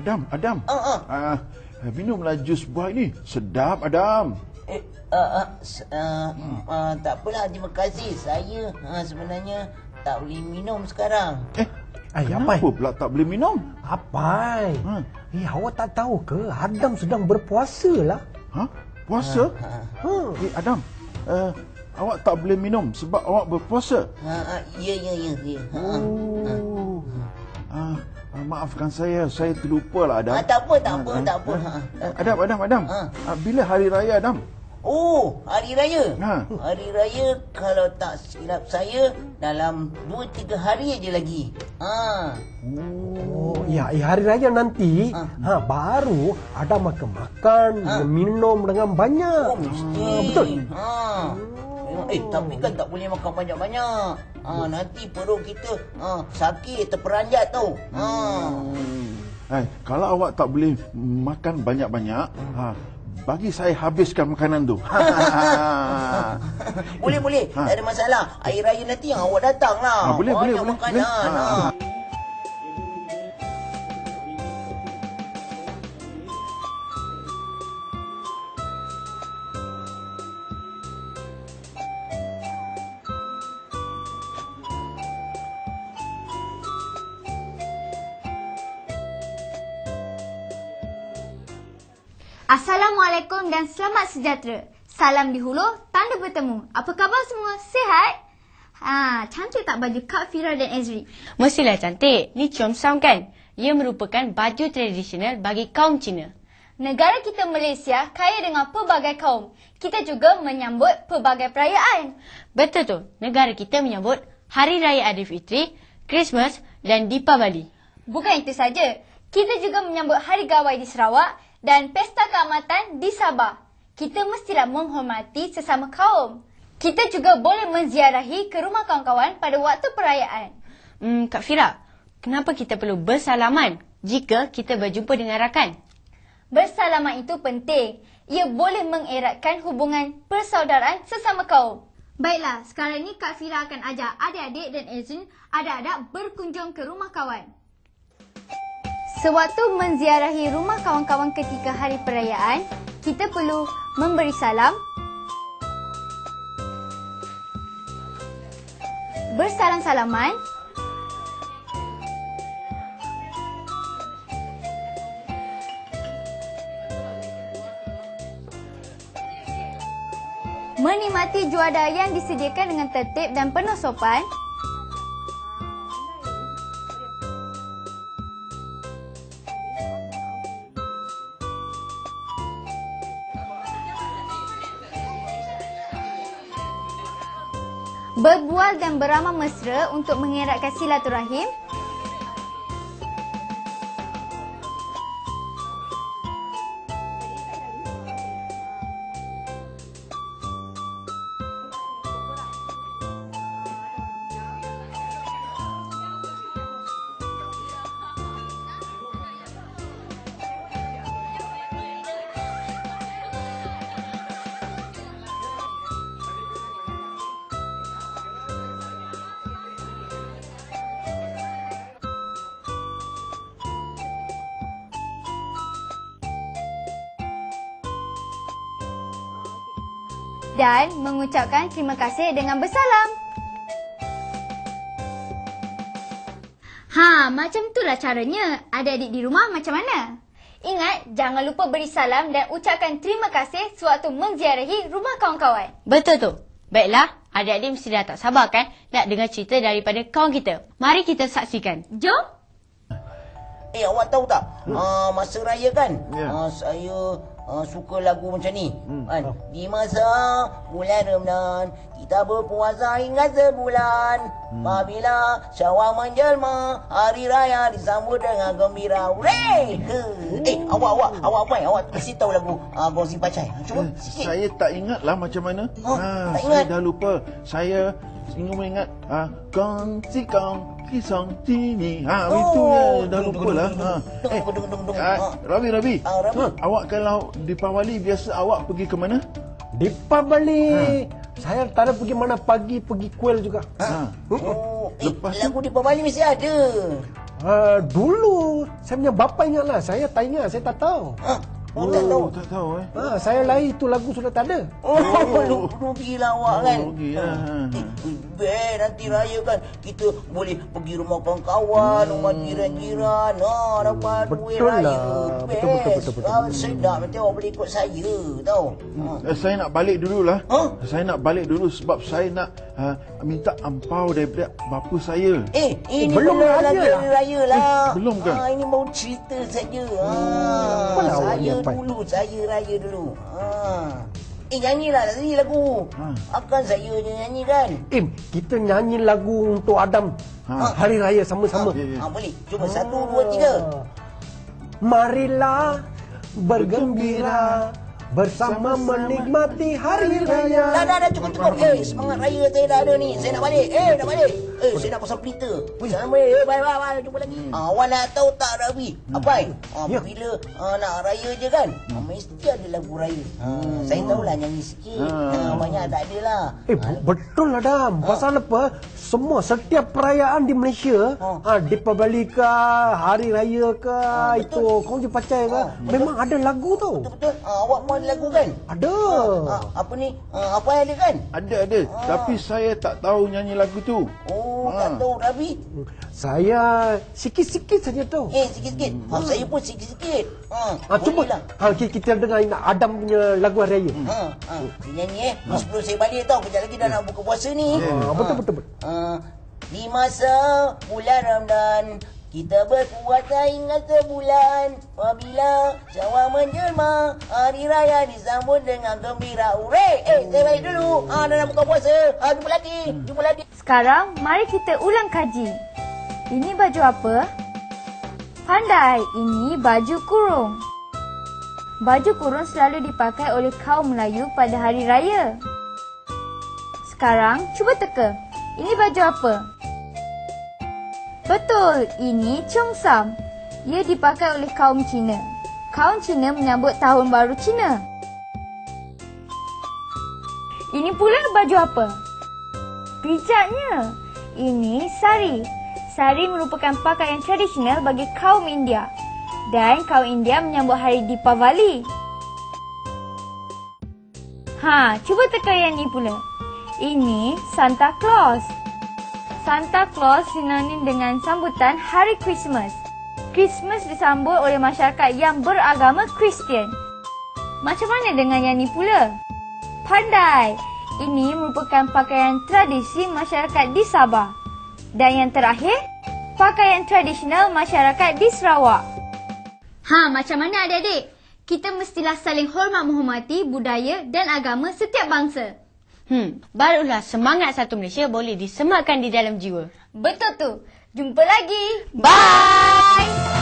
Adam. Ah, ah. Ah, minumlah jus buah ini. Sedap, Adam. Eh, uh, uh, uh, uh, tak apalah, terima kasih. Saya uh, sebenarnya tak boleh minum sekarang. Eh, Ay, kenapa apa? pula tak boleh minum? Apa? Ha. Eh, awak tak tahu ke? Adam sedang berpuasa lah. Ha? Puasa? Ha. Eh, Adam. Uh, awak tak boleh minum sebab awak berpuasa. Ha, uh, ya, ya, ya. ya. Ha, ha. Oh. Ah, ah, maafkan saya, saya terlupa lah Adam. Ah, tak apa, tak apa, Ah, tak apa. ah, ah, Adam, Adam, Adam. Ha. Ah, bila hari raya Adam? Oh, hari raya. Ha. Hari raya kalau tak silap saya dalam 2 3 hari aja lagi. Ha. Oh, ya, eh, hari raya nanti, Ha. ha, baru Adam akan makan, Ha. minum dengan banyak. Oh, mesti. Ha, betul. Ha. Eh, tapi kan tak boleh makan banyak-banyak. Ha, nanti perut kita ha, sakit, terperanjat tau. Ha. Eh, kalau awak tak boleh makan banyak-banyak, ha, bagi saya habiskan makanan tu. boleh, boleh. Ha. Tak ada masalah. Air raya nanti yang awak datang lah. Ha, boleh, boleh, Banyak boleh, makanan. boleh. Ha. Ha. Assalamualaikum dan selamat sejahtera. Salam di hulu, tanda bertemu. Apa khabar semua? Sihat? Ha, cantik tak baju Kak Fira dan Ezri? Mestilah cantik. Ni Chom Sam kan? Ia merupakan baju tradisional bagi kaum Cina. Negara kita Malaysia kaya dengan pelbagai kaum. Kita juga menyambut pelbagai perayaan. Betul tu, negara kita menyambut Hari Raya Aidilfitri, Christmas dan Deepavali. Bukan itu saja, kita juga menyambut Hari Gawai di Sarawak dan Pesta Keamatan di Sabah. Kita mestilah menghormati sesama kaum. Kita juga boleh menziarahi ke rumah kawan-kawan pada waktu perayaan. Hmm, Kak Fira, kenapa kita perlu bersalaman jika kita berjumpa dengan rakan? Bersalaman itu penting. Ia boleh mengeratkan hubungan persaudaraan sesama kaum. Baiklah, sekarang ni Kak Fira akan ajak adik-adik dan Ezrin adak-adak berkunjung ke rumah kawan. Sewaktu menziarahi rumah kawan-kawan ketika hari perayaan, kita perlu memberi salam, bersalam-salaman, menikmati juada yang disediakan dengan tertib dan penuh sopan, berbual dan beramah mesra untuk mengeratkan silaturahim, dan mengucapkan terima kasih dengan bersalam. Ha, macam itulah caranya. Adik-adik di rumah macam mana? Ingat, jangan lupa beri salam dan ucapkan terima kasih sewaktu menziarahi rumah kawan-kawan. Betul tu. Baiklah, adik-adik mesti dah tak sabar kan nak dengar cerita daripada kawan kita. Mari kita saksikan. Jom! Eh, awak tahu tak? Hmm. Uh, masa raya kan? Ya. Uh, saya uh, suka lagu macam ni. Hmm. Kan? Di masa bulan Ramadan, kita berpuasa hingga sebulan. Hmm. Apabila syawal menjelma, hari raya disambut dengan gembira. Hooray! Eh, awak, awak, awak apa? Awak mesti tahu lagu uh, Gongsi Pacai. Cuba Eh, sikit. saya tak ingat lah macam mana. Oh, Ah, tak saya dah lupa. Saya ingin mengingat ah kong si kong kisong sini. Ha Oh, itu ya dah lupa lah. Ha. dung, Eh, ah, Ah. Rabi Rabi. Ah, Rabi. Awak kalau di Pawali biasa awak pergi ke mana? Deepavali. Saya tak ada pergi mana pagi, pergi kuil juga. Ha. Oh, eh, Lepas tu? lagu di Pabali mesti ada. Uh, dulu saya punya bapa ingatlah. Saya tak ingat, saya tak tahu. Ha? Oh, tak tahu. tak tahu eh. Ha, saya lahir tu lagu sudah tak ada. Oh, lu rugi lah awak kan. rugi lah. Eh, Best nanti raya kan kita boleh pergi rumah kawan-kawan, rumah jiran-jiran. Ha, dapat duit Betul raya. lah. Best. Betul, betul, betul, betul. Ah, sedap nanti awak boleh ikut saya tau. Ha. Eh, saya nak balik dululah. Ha? Saya nak balik dulu sebab saya nak uh, minta ampau daripada bapa saya. Eh, ini belum belum raya lagi lah. raya lah. Eh, belum ke? Ha, ini baru cerita saja. Ha, Apalah awak ni, saya dulu, saya raya dulu. Ha. Eh, nyanyilah tadi lagu. Ha. Akan saya je nyanyi kan? Im, kita nyanyi lagu untuk Adam. Ha. Hari Raya sama-sama. Ya, ya. Ha, boleh. Cuba satu, dua, tiga. Marilah bergembira bersama menikmati hari Dah, raya. dah, dah, cukup, cukup. Eh, semangat raya saya dah ada ni. Saya nak balik. Eh, nak balik. Eh, saya nak pasang pelita. Balik. Eh, bye, bye, bye. Jumpa lagi. Ah, awak nak tahu tak, Rabi? Apa? Ah, Ya. bila ah, nak raya je kan, ah, mesti ada lagu raya. Ah, saya tahulah nyanyi sikit. Ah, banyak tak ada lah. Eh, betul lah Dam. Pasal apa? Semua, setiap perayaan di Malaysia, Ha. ha. Deepavali ke, Hari Raya ke, itu Kongsi Pacai ke, Ha, memang ada lagu tau. Betul-betul. Ah, awak pun ada lagu kan? Ada. Ah, apa ni? Ah, apa yang ada kan? Ada ada, tapi saya tak tahu nyanyi lagu tu. Oh, Ah. tak tahu Rabi. Saya sikit-sikit saja tahu. Eh, sikit-sikit. Ah, saya pun sikit-sikit. Ah, Ha, cuba lah. ha, ki- kita dengar Adam punya lagu Hari Raya. Ha, ha. Saya nyanyi eh. Sebelum saya balik tau. Kejap lagi dah nak buka puasa ni. Ha, betul, betul, betul. Ha, di masa bulan Ramadan kita berpuasa hingga sebulan Apabila syawal menjelma Hari raya disambut dengan gembira Ure! Eh, saya balik dulu ha, Dah nak buka puasa ha, Jumpa lagi Jumpa lagi Sekarang, mari kita ulang kaji. Ini baju apa? Pandai, ini baju kurung. Baju kurung selalu dipakai oleh kaum Melayu pada hari raya. Sekarang, cuba teka. Ini baju apa? Betul, ini Cheongsam. Ia dipakai oleh kaum Cina. Kaum Cina menyambut Tahun Baru Cina. Ini pula baju apa? Bijaknya. Ini sari. Sari merupakan pakaian tradisional bagi kaum India. Dan kaum India menyambut hari Deepavali. Ha, cuba teka yang ni pula. Ini Santa Claus. Santa Claus sinonim dengan sambutan Hari Christmas. Christmas disambut oleh masyarakat yang beragama Kristian. Macam mana dengan yang ni pula? Pandai. Ini merupakan pakaian tradisi masyarakat di Sabah. Dan yang terakhir, pakaian tradisional masyarakat di Sarawak. Ha, macam mana adik-adik? Kita mestilah saling hormat menghormati budaya dan agama setiap bangsa. Hmm, barulah semangat satu Malaysia boleh disematkan di dalam jiwa. Betul tu. Jumpa lagi. Bye!